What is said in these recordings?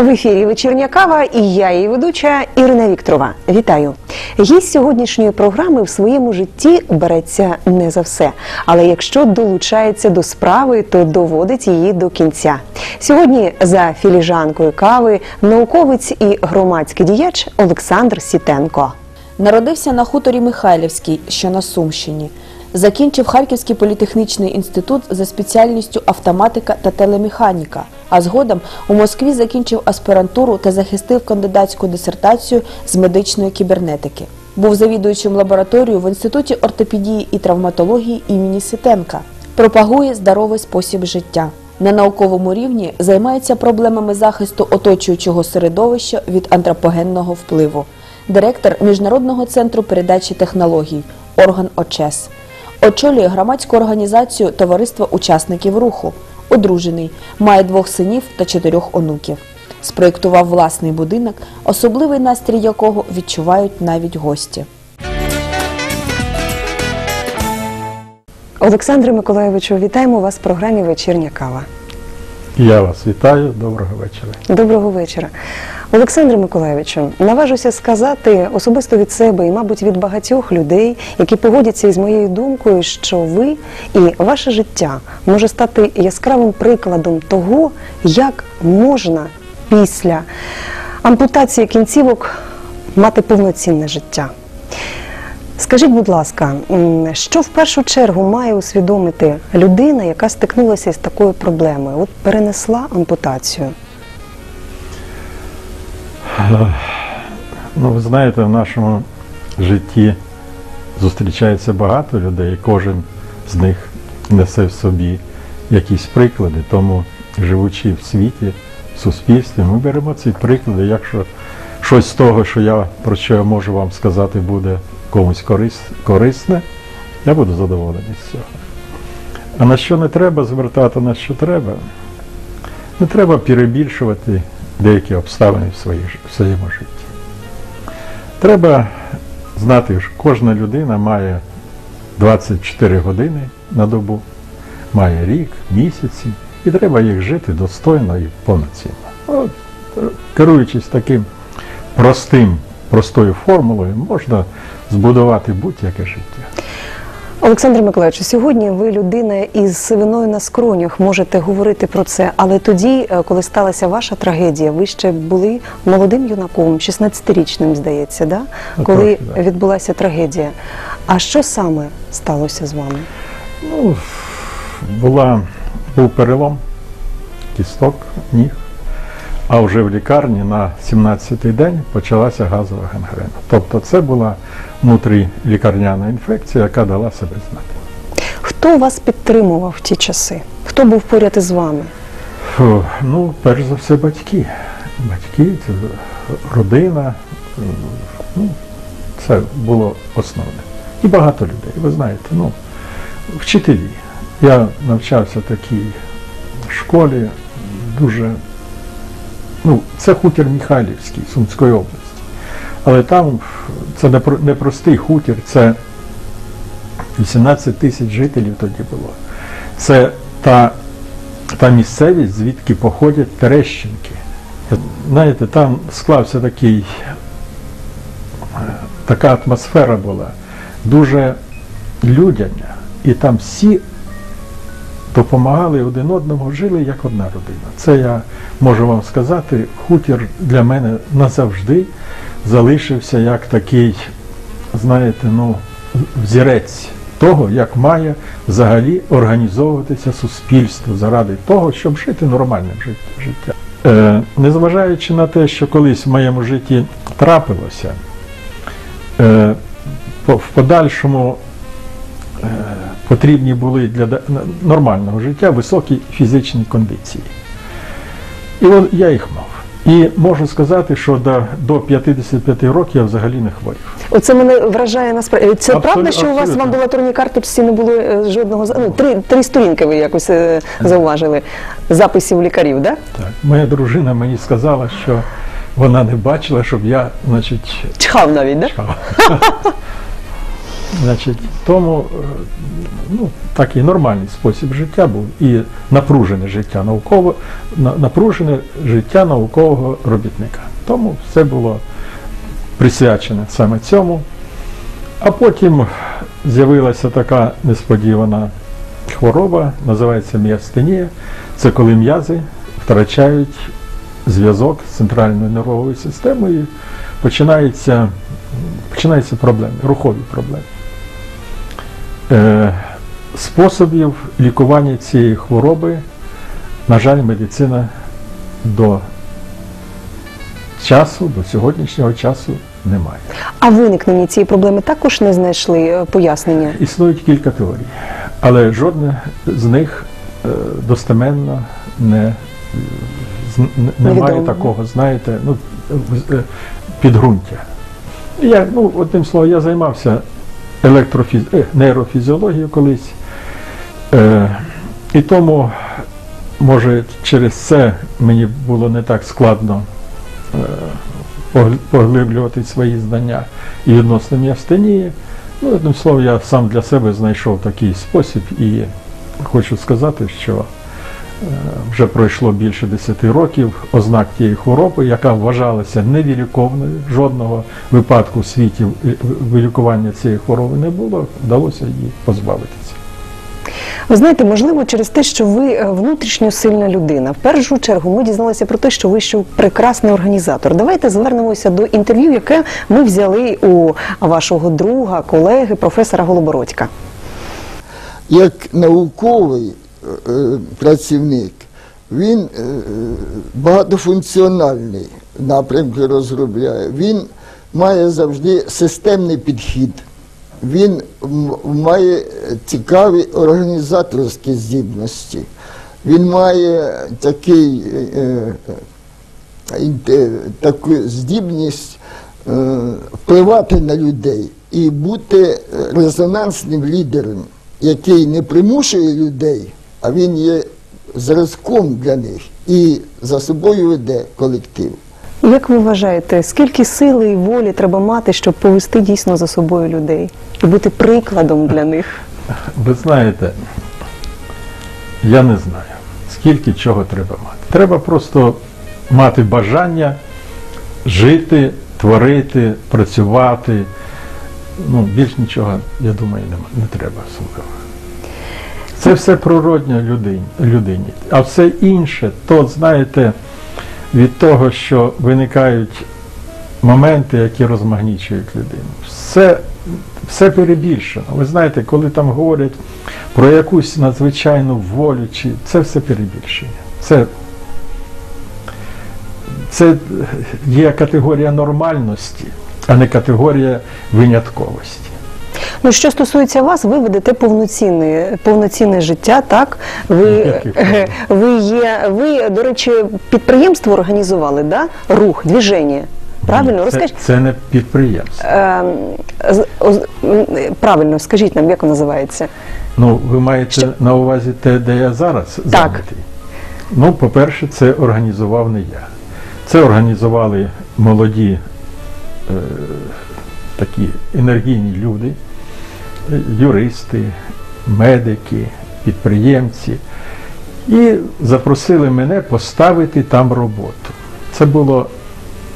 В ефірі вечірня кава і я, її ведуча Ірина Вікторова. Вітаю! Гість сьогоднішньої програми в своєму житті береться не за все, але якщо долучається до справи, то доводить її до кінця. Сьогодні за філіжанкою кави науковець і громадський діяч Олександр Сітенко. Народився на хуторі Михайлівський, що на Сумщині. Закінчив Харківський політехнічний інститут за спеціальністю автоматика та телемеханіка. А згодом у Москві закінчив аспірантуру та захистив кандидатську дисертацію з медичної кібернетики. Був завідуючим лабораторією в інституті ортопедії і травматології імені Ситенка. Пропагує здоровий спосіб життя. На науковому рівні займається проблемами захисту оточуючого середовища від антропогенного впливу. Директор Міжнародного центру передачі технологій, орган ОЧЕС. Очолює громадську організацію Товариство учасників руху. Одружений, має двох синів та чотирьох онуків. Спроєктував власний будинок, особливий настрій якого відчувають навіть гості. Олександре Миколаєвичу, вітаємо вас в програмі Вечірня кава. Я вас вітаю, доброго вечора. Доброго вечора. Олександре Миколаєвичу, наважуся сказати особисто від себе і, мабуть, від багатьох людей, які погодяться із моєю думкою, що ви і ваше життя може стати яскравим прикладом того, як можна після ампутації кінцівок мати повноцінне життя. Скажіть, будь ласка, що в першу чергу має усвідомити людина, яка стикнулася з такою проблемою? От перенесла ампутацію. Ну, ви знаєте, в нашому житті зустрічається багато людей, і кожен з них несе в собі якісь приклади. Тому, живучи в світі, в суспільстві, ми беремо ці приклади. Якщо щось з того, що я про що я можу вам сказати, буде комусь корисне, я буду задоволений з цього. А на що не треба звертати, на що треба, не треба перебільшувати деякі обставини в, своєму житті. Треба знати, що кожна людина має 24 години на добу, має рік, місяці, і треба їх жити достойно і повноцінно. От, керуючись таким простим, простою формулою, можна збудувати будь-яке життя. Олександр Миколаївич, сьогодні ви людина із сивиною на скронях, можете говорити про це, але тоді, е, коли сталася ваша трагедія, ви ще були молодим юнаком, 16-річним, здається, да? Ну, коли трохи, да. відбулася трагедія. А що саме сталося з вами? Ну, була, був перелом кісток, ніг, а вже в лікарні на 17-й день почалася газова гангрена. Тобто це була внутрілікарняна інфекція, яка дала себе знати. Хто вас підтримував в ті часи? Хто був поряд із вами? Фу, Ну, перш за все, батьки. Батьки, це родина. Ну, це було основне. І багато людей. Ви знаєте, ну, вчителі. Я навчався в такій школі, дуже. Ну, це хутір Михайлівський, Сумської області. Але там це не про- не простий хутір, це 18 тисяч жителів тоді було. Це та та місцевість, звідки походять Терещенки. Знаєте, там склався такий, е, така атмосфера була, дуже людяня. І там всі допомагали один одному, жили як одна родина. Це я можу вам сказати, хутір для мене назавжди залишився як такий, знаєте, ну, взірець того, як має взагалі організовуватися суспільство заради того, щоб жити нормальним жит- життям. Е, незважаючи на те, що колись в моєму житті трапилося, е, в подальшому е, потрібні були для нормального життя високі фізичні кондиції. І от я їх мав. І можу сказати, що до, до 55 років я взагалі не хворів. Оце мене вражає насправді. Це Абсолютно, правда, що у вас в амбулаторній карточці не було е, жодного ну, три, три сторінки ви якось е, зауважили записів лікарів, да? Так. Моя дружина мені сказала, що вона не бачила, щоб я, значить, Чхав навіть, да? чхав. Значить, тому е, ну, такий нормальний спосіб життя був і напружене життя науково, напружене життя наукового робітника. Тому все було присвячене саме цьому. А потім з'явилася така несподівана хвороба, називається міастенія. Це коли м'язи втрачають зв'язок з центральною нервовою системою, починаються, починаються проблеми, рухові проблеми. Е, способів лікування цієї хвороби, на жаль, медицина до часу, до сьогоднішнього часу немає. А виникнення цієї проблеми також не знайшли е, пояснення. Існують кілька теорій, але жодна з них е, достеменно не, е, з- н- немає такого, знаєте, ну, підґрунтя. Я, ну, одним словом, я займався електрофіз... е, нейрофізіологією колись. Е, і тому, може, через це мені було не так складно е, поглиблювати свої знання і відносно міастенії. Ну, одним словом, я сам для себе знайшов такий спосіб і хочу сказати, що вже пройшло більше 10 років ознак тієї хвороби, яка вважалася невіліковною. Жодного випадку в світі е, вилікування цієї хвороби не було, вдалося її позбавитися. Ви знаєте, можливо, через те, що ви е, внутрішньо сильна людина. В першу чергу ми дізналися про те, що ви ще прекрасний організатор. Давайте звернемося до інтерв'ю, яке ми взяли у вашого друга, колеги, професора Голобородька. як науковий е, е, працівник, він е, е, багатофункціональний напрямки розробляє. Він має завжди системний підхід. Він має цікаві організаторські здібності. Він має такий, е, е, таку здібність е, впливати на людей і бути е, резонансним лідером, який не примушує людей, а він є зразком для них і за собою веде колектив. Як ви вважаєте, скільки сили і волі треба мати, щоб повести дійсно за собою людей і бути прикладом для них? Ви знаєте, я не знаю, скільки чого треба мати. Треба просто мати бажання жити, творити, працювати. Ну, більш нічого, я думаю, не треба особливо. Це все природньо людині, людині. А все інше, то, знаєте, від того, що виникають моменти, які розмагнічують людину. Все, все перебільшено. Ви знаєте, коли там говорять про якусь надзвичайну волю, чи це все перебільшення. Це, це є категорія нормальності, а не категорія винятковості. Ну, що стосується вас, ви ведете повноцінне, повноцінне життя, так? Ви, е, ви є, ви, до речі, підприємство організували, да? рух, движення. Правильно? Це, Розкажіть. це не підприємство. М, правильно, скажіть нам, як воно називається? Ну, ви маєте на увазі те, де я зараз зайнятий? Ну, по-перше, це організував не я. Це організували молоді е, такі енергійні люди, е, юристи, медики, підприємці. І запросили мене поставити там роботу. Це було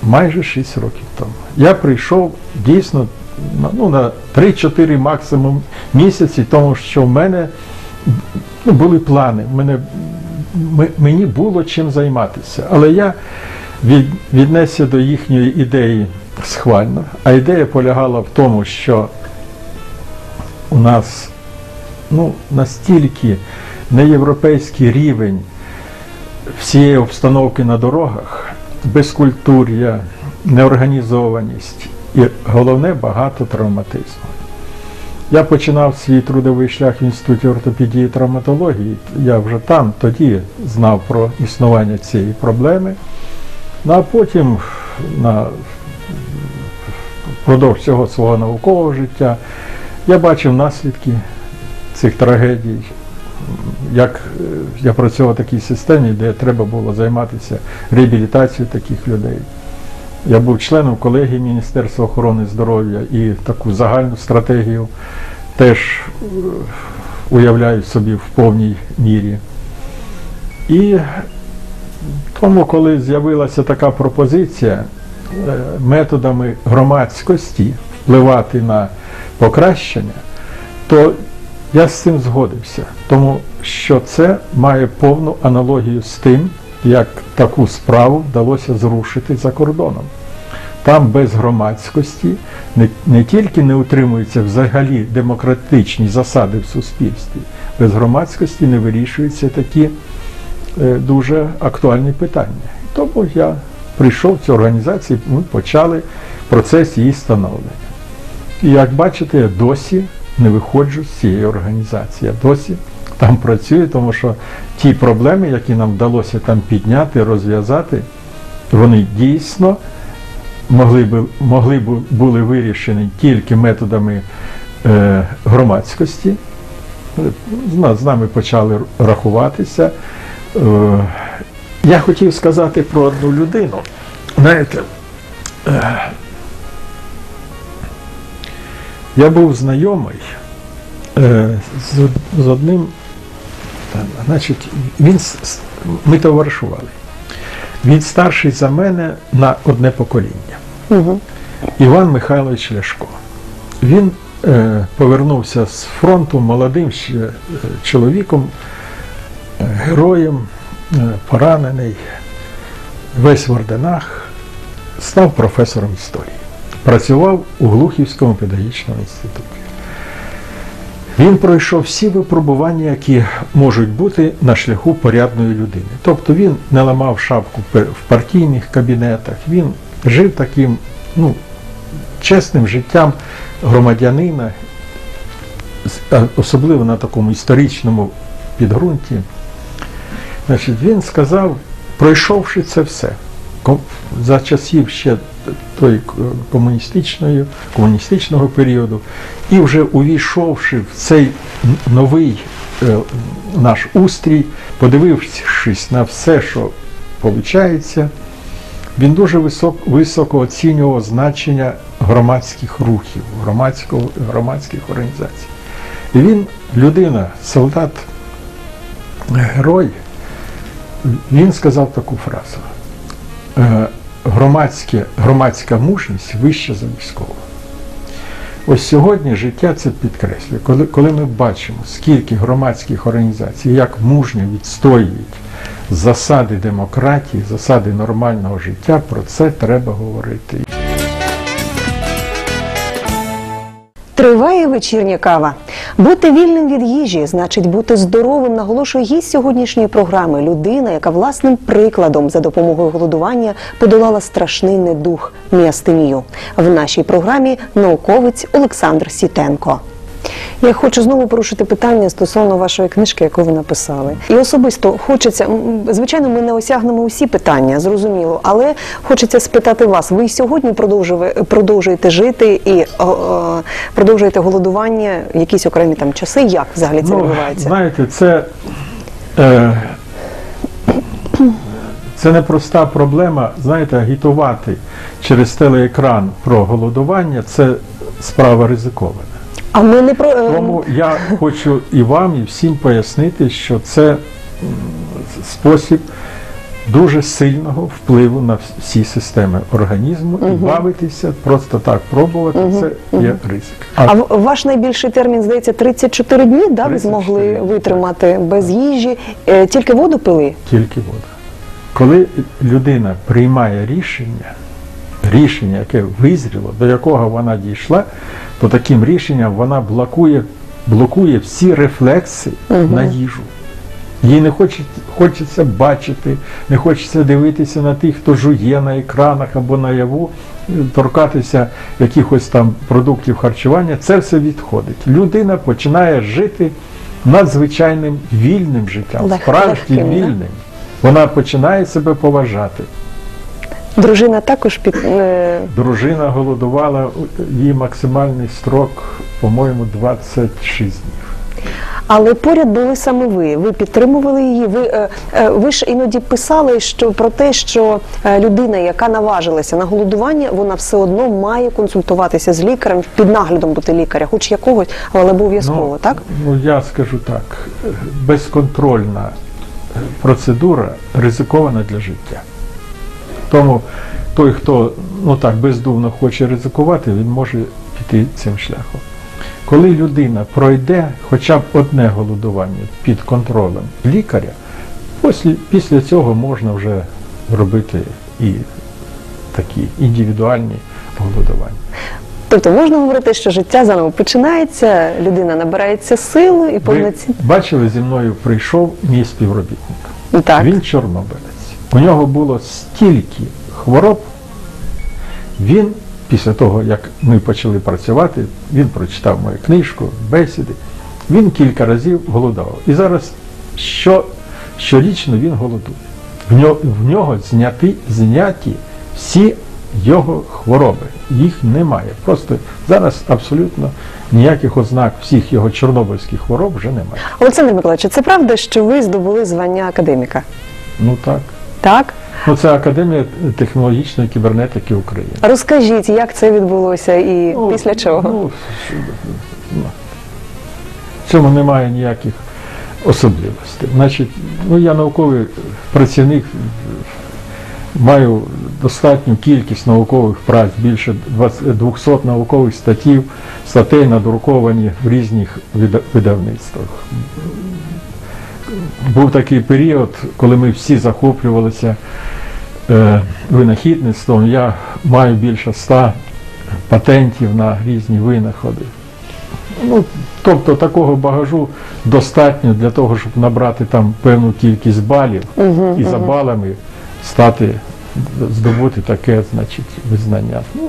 майже 6 років тому. Я прийшов дійсно ну, на 3-4 максимум місяці, тому що в мене ну, були плани, мене, мені було чим займатися. Але я від, віднесся до їхньої ідеї схвально. А ідея полягала в тому, що у нас ну, настільки неєвропейський рівень всієї обстановки на дорогах, безкультур'я, неорганізованість і головне багато травматизму. Я починав свій трудовий шлях в інституті ортопедії і травматології. Я вже там тоді знав про існування цієї проблеми. Ну а потім на впродовж всього свого наукового життя я бачив наслідки цих трагедій. Як е, я працював в такій системі, де треба було займатися реабілітацією таких людей. Я був членом колегії Міністерства охорони здоров'я і таку загальну стратегію теж е, уявляю собі в повній мірі. І тому, коли з'явилася така пропозиція е, методами громадськості впливати на покращення, то я з цим згодився, тому що це має повну аналогію з тим, як таку справу вдалося зрушити за кордоном. Там без громадськості не, не тільки не утримуються взагалі демократичні засади в суспільстві, без громадськості не вирішуються такі е, дуже актуальні питання. Тому я прийшов в цю організацію, ми почали процес її становлення. Як бачите, я досі не виходжу з цієї організації. Я досі там працюю, тому що ті проблеми, які нам вдалося там підняти, розв'язати, вони дійсно могли б, могли б були вирішені тільки методами е, громадськості. З, з нами почали рахуватися. Е, я хотів сказати про одну людину. Знаєте, е, я був знайомий е, з, з одним, значить, він, ми товаришували. Він старший за мене на одне покоління. Угу. Іван Михайлович Ляшко. Він е, повернувся з фронту молодим ще е, чоловіком, е, героєм, е, поранений, весь в орденах, став професором історії. Працював у Глухівському педагогічному інституті. Він пройшов всі випробування, які можуть бути на шляху порядної людини. Тобто він не ламав шапку в партійних кабінетах, він жив таким ну, чесним життям громадянина, особливо на такому історичному підґрунті. Значить, він сказав, пройшовши це все, за часів ще той комуністичної, комуністичного періоду, і вже увійшовши в цей новий е, наш устрій, подивившись на все, що виходить, він дуже висок, високо оцінював значення громадських рухів, громадського, громадських організацій. І він, людина, солдат, герой, він сказав таку фразу. Громадське, громадська мужність вища за військову. Ось сьогодні життя це підкреслює. Коли, коли ми бачимо, скільки громадських організацій, як мужньо відстоюють засади демократії, засади нормального життя, про це треба говорити. Триває вечірня кава. Бути вільним від їжі значить бути здоровим, наголошує гість сьогоднішньої програми. Людина, яка власним прикладом за допомогою голодування подолала страшний недух міастинію. В нашій програмі науковець Олександр Сітенко. Я хочу знову порушити питання стосовно вашої книжки, яку ви написали. І особисто хочеться, звичайно, ми не осягнемо усі питання, зрозуміло, але хочеться спитати вас. Ви сьогодні продовжуєте жити і о, о, продовжуєте голодування, якісь окремі там часи? Як взагалі це відбувається? Ну, Знаєте, це, е, це непроста проблема. Знаєте, агітувати через телеекран про голодування це справа ризикована. А ми не про е, Тому я хочу і вам, і всім пояснити, що це спосіб дуже сильного впливу на всі системи організму і бавитися, просто так пробувати, це є ризик. а в- ваш найбільший термін здається 34 дні. Да, ви змогли витримати без їжі, Е, тільки воду пили. тільки вода. Коли людина приймає рішення, рішення, яке визріло, до якого вона дійшла, то таким рішенням вона блокує, блокує всі рефлекси на їжу. Їй не хоче, хочеться бачити, не хочеться дивитися на тих, хто жує на екранах або наяву, торкатися якихось там продуктів харчування. Це все відходить. Людина починає жити надзвичайним вільним життям, Лег- справжнім легким, вільним. Вона починає себе поважати. Дружина також під е, Дружина голодувала, її максимальний строк, по-моєму, 26 днів. Але поряд були саме ви. Ви підтримували її. Ви, е, е, ви ж іноді писали що про те, що людина, яка наважилася на голодування, вона все одно має консультуватися з лікарем, під наглядом бути лікаря, хоч якогось, але обов'язково, так? Ну, я скажу так, безконтрольна процедура ризикована для життя. Тому той, хто ну так бездумно хоче ризикувати, він може піти цим шляхом. Коли людина пройде хоча б одне голодування під контролем лікаря, після, після цього можна вже робити і такі індивідуальні голодування. Тобто можна говорити, що життя заново починається, людина набирається силу і повноцінно. бачили, зі мною прийшов мій співробітник. Так. Він чорнобилець. У нього було стільки хвороб. Він, після того, як ми почали працювати, він прочитав мою книжку, бесіди. Він кілька разів голодував. І зараз що, щорічно він голодує. В нього, в нього зняті, зняті всі його хвороби. Їх немає. Просто зараз абсолютно ніяких ознак всіх його чорнобильських хвороб вже немає. Олександр Миколаївич, це правда, що ви здобули звання академіка? Ну так. Так? Ну, це Академія технологічної кібернетики України. Розкажіть, як це відбулося і Ну, після чого? Ну, в цьому немає ніяких особливостей. Значить, ну, я науковий працівник, маю достатню кількість наукових праць, більше 20 200 наукових статтів, статей надруковані в різних видавництвах. Був такий період, коли ми всі захоплювалися е, винахідництвом. Я маю більше ста патентів на різні винаходи. Ну, тобто такого багажу достатньо для того, щоб набрати там певну кількість балів і за балами стати, здобути таке, значить, визнання. Ну,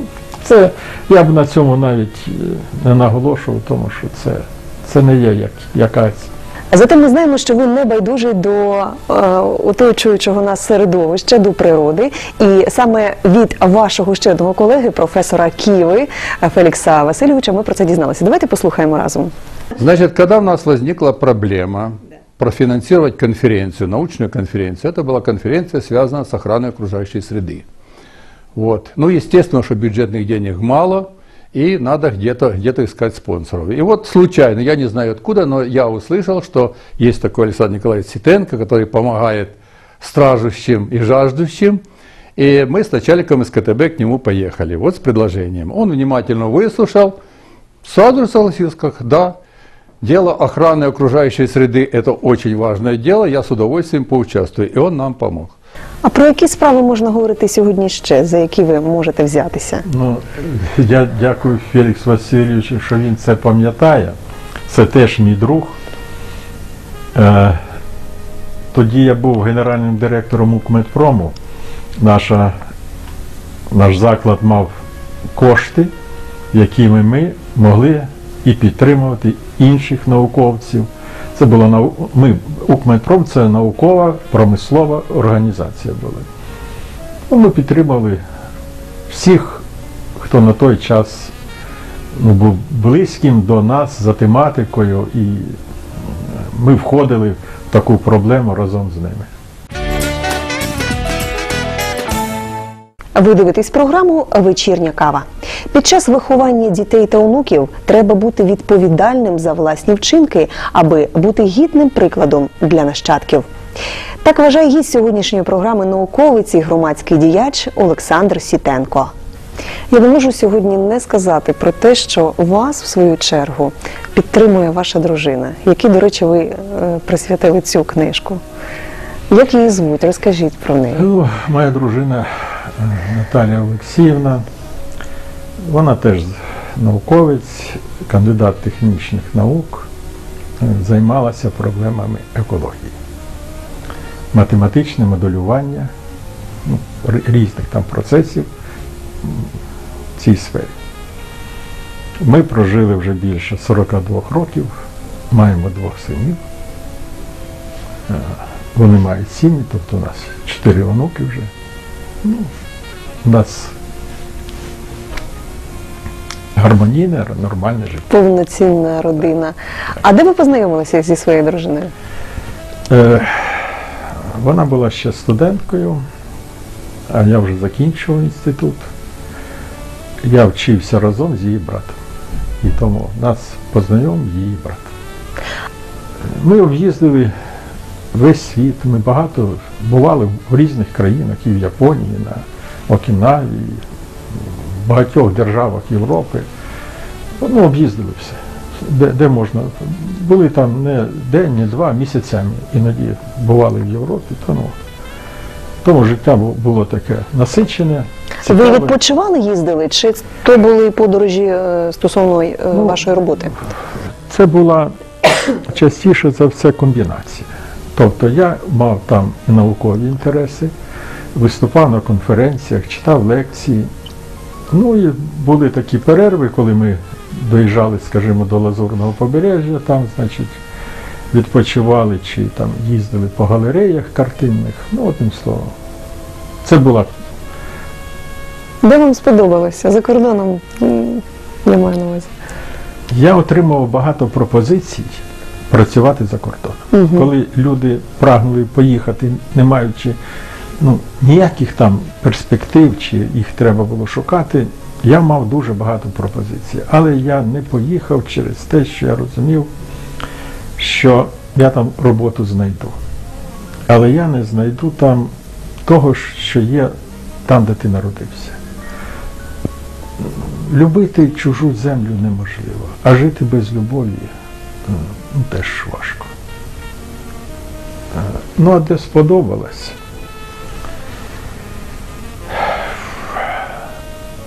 це я б на цьому навіть е, не наголошував, тому що це, це не є як, якась Зате ми знаємо, що ви не байдужий до е, оточуючого нас середовища, до природи. І саме від вашого ще одного колеги, професора Ківи е, Фелікса Васильовича, ми про це дізналися. Давайте послухаємо разом. Значит, когда у нас возникла проблема профинансировать конференцию, научную конференцию, это была конференция, связанная с охраной окружающей среды. Вот. Ну, естественно, что бюджетных денег мало, и надо где-то где искать спонсоров. И вот случайно, я не знаю откуда, но я услышал, что есть такой Александр Николаевич Ситенко, который помогает стражущим и жаждущим. И мы с начальником СКТБ к нему поехали, вот с предложением. Он внимательно выслушал, сразу согласился, да, дело охраны окружающей среды – это очень важное дело, я с удовольствием поучаствую, и он нам помог. А про які справи можна говорити сьогодні ще, за які ви можете взятися? Ну, я дякую Фелікс Васильовичу, що він це пам'ятає. Це теж мій друг. Е, тоді я був генеральним директором Укметпрому. Наша, наш заклад мав кошти, якими ми могли і підтримувати інших науковців. Це було ми, Укметпром це наукова промислова організація була. Ну, ми підтримали всіх, хто на той час ну, був близьким до нас за тематикою, і ми входили в таку проблему разом з ними. Ви дивитесь програму Вечірня кава. Під час виховання дітей та онуків треба бути відповідальним за власні вчинки, аби бути гідним прикладом для нащадків. Так вважає гість сьогоднішньої програми науковець і громадський діяч Олександр Сітенко. Я не можу сьогодні не сказати про те, що вас, в свою чергу, підтримує ваша дружина, якій, до речі, ви е, присвятили цю книжку. Як її звуть? Розкажіть про неї. Моя дружина Наталія Олексіївна, вона теж науковець, кандидат технічних наук, е, займалася проблемами екології, математичне моделювання ну, різних там процесів в цій сфері. Ми прожили вже більше 42 років, маємо двох синів. Е, Вони мають сім'ї, тобто у нас чотири онуки вже. Ну, у нас гармонійне, нормальне життя. Повноцінна родина. А де ви познайомилися зі своєю дружиною? Е, Вона була ще студенткою, а я вже закінчував інститут. Я вчився разом з її братом. І тому нас познайомив її брат. Ми об'їздили весь світ, ми багато бували в різних країнах, і в Японії, на Окінаві, в багатьох державах Європи. Ну, об'їздили все. Де, де можна. Були там не день, не два, місяцями іноді бували в Європі. Тому, тому життя було таке насичене. Ви відпочивали, їздили, чи то були подорожі е, стосовно е, вашої роботи? Це була частіше за все комбінація. Тобто я мав там і наукові інтереси, виступав на конференціях, читав лекції. Ну і були такі перерви, коли ми доїжджали, скажімо, до Лазурного побережжя, там, значить, відпочивали чи там їздили по галереях картинних. Ну, одним словом. Це була Де вам сподобалося? За кордоном М, немає на увазі. Я отримував багато пропозицій працювати за кордоном. Мгм. Коли люди прагнули поїхати, не маючи ну, ніяких там перспектив, чи їх треба було шукати, я мав дуже багато пропозицій. Але я не поїхав через те, що я розумів, що я там роботу знайду. Але я не знайду там того, що є там, де ти народився. Любити чужу землю неможливо, а жити без любові ну, теж важко. Е, Ну, а де сподобалось?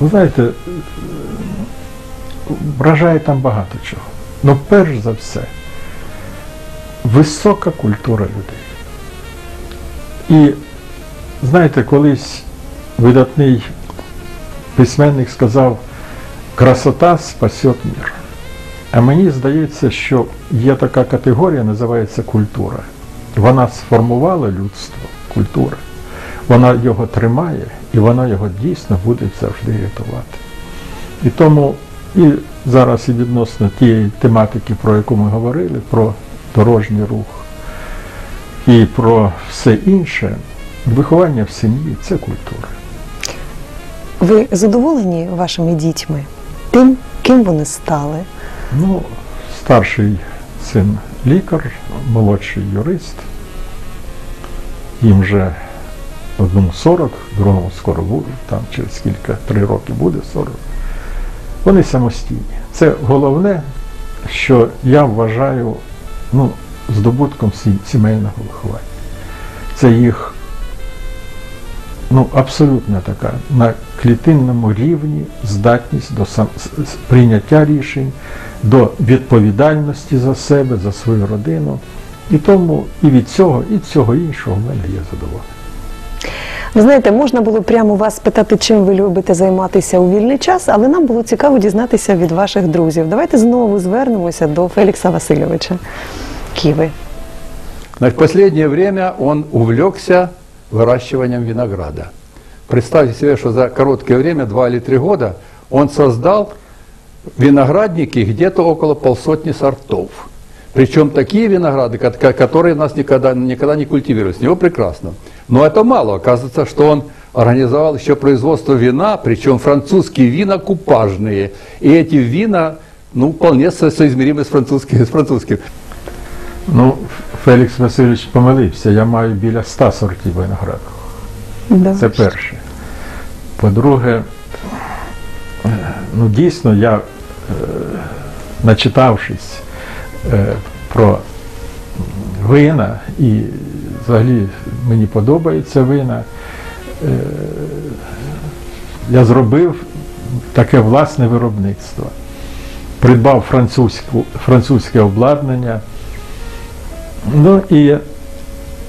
Ви знаєте, е, вражає там багато чого. Ну, перш за все, висока культура людей. І знаєте, колись видатний письменник сказав, красота спасет мир. А мені здається, що є така категорія, називається культура. Вона сформувала людство, культура. Вона його тримає і вона його дійсно буде завжди рятувати. І тому і зараз і відносно тієї тематики, про яку ми говорили, про дорожній рух і про все інше, виховання в сім'ї це культура. Ви задоволені вашими дітьми? Тим, ким вони стали? Ну, старший син лікар, молодший юрист. Їм вже одному 40, другому скоро буде, там через кілька, три роки буде 40. Вони самостійні. Це головне, що я вважаю ну, здобутком сімейного виховання. Це їх ну, абсолютно така на клітинному рівні здатність до сам, прийняття рішень, до відповідальності за себе, за свою родину. І тому і від цього, і цього іншого в мене є задоволення. Ви знаєте, можна було прямо вас спитати, чим ви любите займатися у вільний час, але нам було цікаво дізнатися від ваших друзів. Давайте знову звернемося до Фелікса Васильовича Ківи. Значит, в последнее время он увлекся выращиванием винограда. Представьте себе, что за короткое время, два или три года, он создал виноградники где-то около полсотни сортов. Причем такие винограды, ко- ко- которые у нас никогда, никогда не культивировались. У него прекрасно. Но это мало. Оказывается, что он организовал еще производство вина, причем французские вина купажные. И эти вина ну, вполне со- соизмеримы с французскими. С французскими. Ну, Фелікс Васильович помилився, я маю біля ста сортів винограду. Це перше. По-друге, е, ну дійсно я, е, начитавшись е, про вина, і взагалі мені подобаються вина, е, я зробив таке власне виробництво. Придбав французьке обладнання. Ну і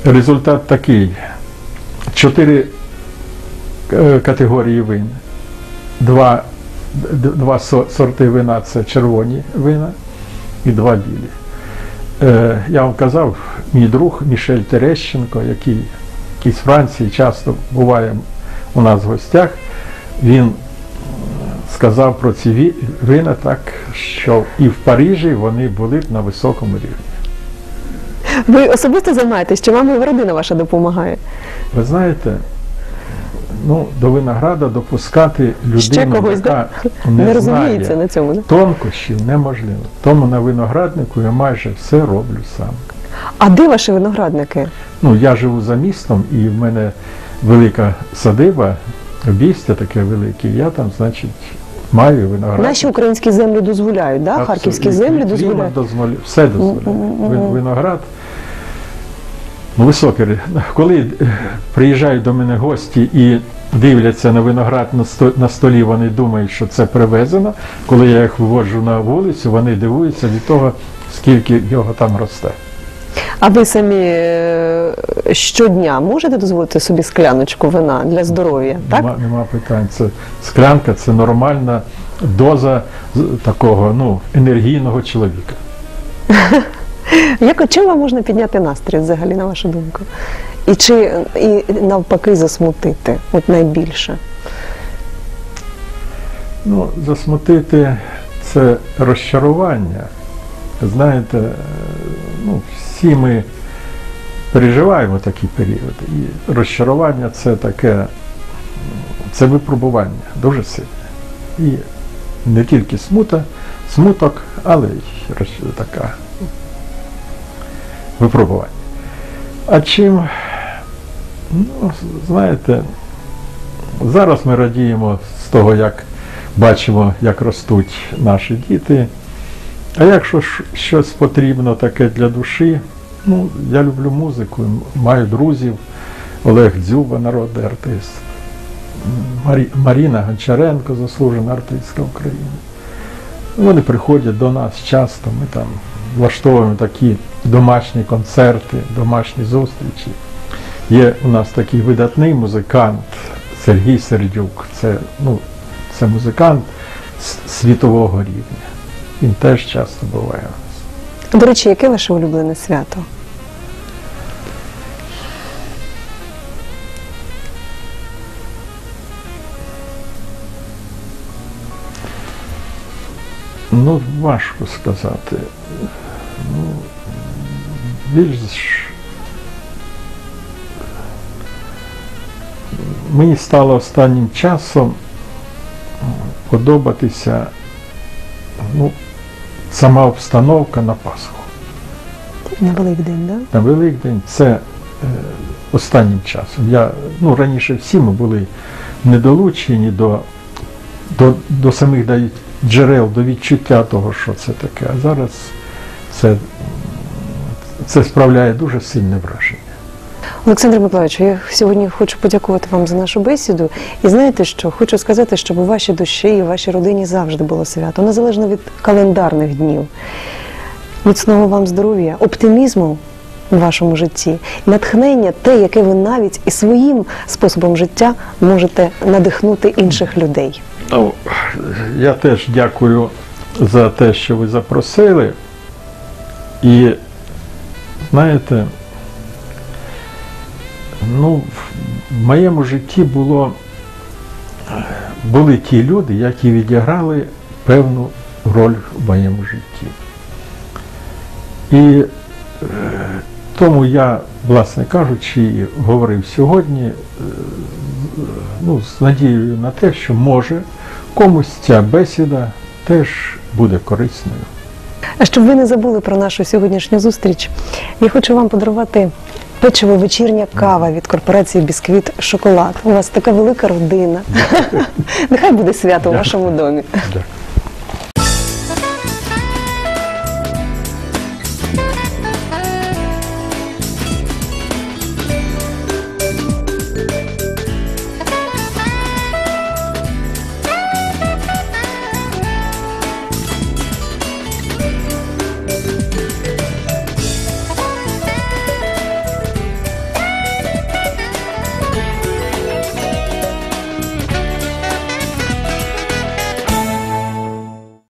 результат такий. Чотири е, категорії вин. Два, два сорти вина це червоні вина і два білі. Е, Я вам казав, мій друг Мішель Терещенко, який, який з Франції часто буває у нас в гостях, він сказав про ці вина так, що і в Парижі вони були б на високому рівні. Ви особисто займаєтесь, чи вам родина ваша допомагає? Ви знаєте, ну, до винограда допускати людину, Ще когось, яка да? не, Не розуміється знає на цьому, да? тонкощів, неможливо. Тому на винограднику я майже все роблю сам. А де ваші виноградники? Ну, я живу за містом, і в мене велика садиба, обійстя таке велике, я там, значить, маю виноград. Наші українські землі дозволяють, да? Абсолютно. харківські землі дозволяють. дозволяє, все дозволяє. Виноград. Ну, високий. Коли е, приїжджають до мене гості і дивляться на виноград на столі, вони думають, що це привезено. Коли я їх виводжу на вулицю, вони дивуються від того, скільки його там росте. А ви самі е, щодня можете дозволити собі скляночку вина для здоров'я, так? Нема, нема питань. Це склянка це нормальна доза такого ну, енергійного чоловіка. Як чим вам можна підняти настрій взагалі, на вашу думку? І чи і навпаки засмутити, от найбільше? Ну, засмутити це розчарування. Знаєте, ну, всі ми переживаємо такі періоди. І розчарування це таке, це випробування дуже сильне. І не тільки смута, смуток, але й така випробування. А чим, ну, знаєте, зараз ми радіємо з того, як бачимо, як ростуть наші діти. А якщо щось потрібно таке для душі, ну, я люблю музику, маю друзів, Олег Дзюба, народний артист, Марі, Маріна Гончаренко, заслужена артистка України. Вони приходять до нас часто, ми там влаштовуємо такі домашні концерти, домашні зустрічі. Є у нас такий видатний музикант Сергій Сердюк. Це, ну, це музикант світового рівня. Він теж часто буває у нас. До речі, яке ваше улюблене свято? Ну, важко сказати. Ну, більш мені стало останнім часом подобатися ну, сама обстановка на Пасху. На Великдень, да? На Великдень це е, останнім часом. Я, ну, раніше всі ми були недолучені до, до, до самих навіть джерел, до відчуття того, що це таке. А зараз це, це справляє дуже сильне враження. Олександр Миколаївич, я сьогодні хочу подякувати вам за нашу бесіду. І знаєте що? Хочу сказати, щоб у вашій душі і у вашій родині завжди було свято, незалежно від календарних днів. Міцного вам здоров'я, оптимізму у вашому житті, натхнення, те, яке ви навіть і своїм способом життя можете надихнути інших людей. Ну, я теж дякую за те, що ви запросили. І знаєте, ну, в моєму житті було, були ті люди, які відіграли певну роль в моєму житті. І е, тому я, власне кажучи, говорив сьогодні, е, ну, з надією на те, що може комусь ця бесіда теж буде корисною. А щоб ви не забули про нашу сьогоднішню зустріч, я хочу вам подарувати печиво вечірня кава від корпорації Бісквіт Шоколад. У вас така велика родина. Нехай буде свято у вашому домі. Дякую.